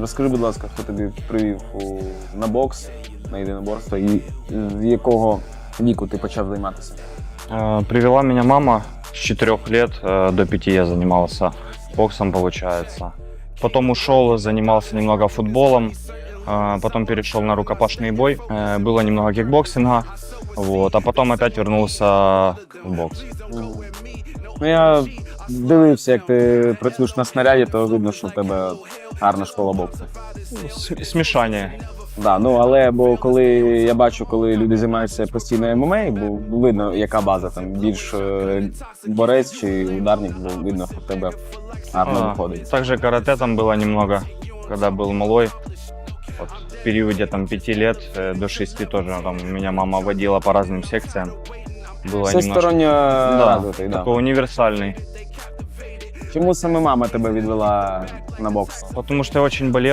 Розкажи, будь ласка, хто тобі привів у, на бокс, на єдиноборство, і з якого віку ти почав займатися? Э, Привела меня мама с 4 лет э, до 5 я занимался боксом, получается. Потом ушел, занимался немного футболом, э, потом перешел на рукопашный бой, э, было немного кикбоксинга, вот, а потом опять вернулся в бокс. Ну, я дивився, як ти працюєш на снаряді, то видно, що в тебе гарна школа боксу. С- Смешание. Да, ну але бо коли я бачу, коли люди займаються постійно ММА, бо видно, яка база там більш е, борець чи ударник, бо видно, що в тебе гарно А, виходить. Также карате там было немного, когда был малой. Вот, в периоде там 5 лет э, до 6 тоже там меня мама водила по разным секциям. Немножко... Всесторонньо Да, розвитий, да. такой универсальный. Чому саме мама тебе відвела на бокс? Потому что я очень болел.